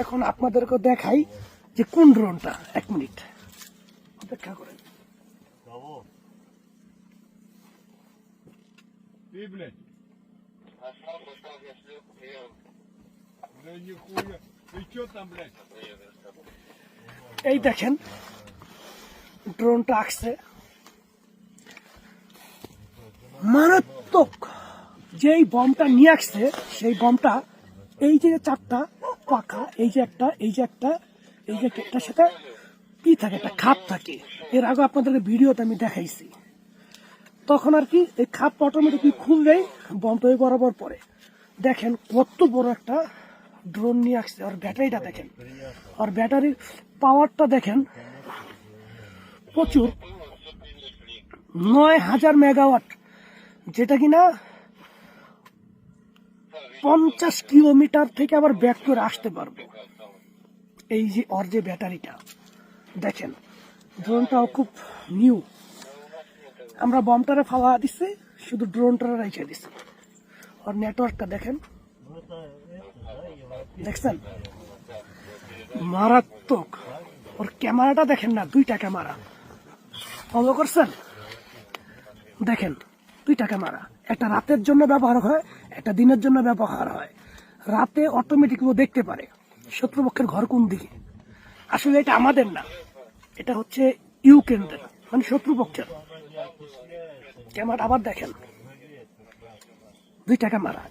এখন আপনাদেরকে দেখাই যে কোন ড্রোনটা। এক মিনিট। অপেক্ষা করেন। এই দেখেন ড্রোনটা আসছে মারাত্মক। যেই বমটা নিয়ে আসছে সেই বমটা এই যে চারটা পাখা এই যে একটা, এই যে একটা, এই যে একটা সাথে কি থাকে, একটা খাপ থাকে। এর আগে আপনাদেরকে ভিডিওতে আমি দেখাইছি। তখন আর কি, এই খাপ অটোমেটিকলি খুললেই বমটা ওই বরাবর পড়ে। দেখেন কত বড় একটা ড্রোন নিয়ে আসছে, আর ব্যাটারিটা দেখেন। আর ব্যাটারির পাওয়ারটা দেখেন, প্রচুর। নয় হাজার মেগাওয়াট যেটা কিনা পঞ্চাশ কিলোমিটার থেকে আবার ব্যাক করে আসতে পারব। এই যে ওর যে ব্যাটারিটা, দেখেন, ড্রোনটাও খুব নিউ আমরা বমটারে ফাওয়া দিচ্ছি শুধু ড্রোনটারে রেখে দিচ্ছি আর নেটওয়ার্কটা দেখেন। দেখছেন? মারাত্মক। ওর ক্যামেরাটা দেখেন না, দুইটা ক্যামেরা। ফলো করছেন? দেখেন, দুইটা ক্যামেরা। একটা রাতের জন্য ব্যবহার হয় একটা দিনের জন্য ব্যবহার হয়। রাতে অটোমেটিক ও দেখতে পারে শত্রুপক্ষের ঘর কোন দিকে। আসলে এটা আমাদের না। এটা হচ্ছে ইউক্রেনদের মানে শত্রুপক্ষের। ক্যামেরা আবার দেখেন। দুই টাকা ক্যামেরা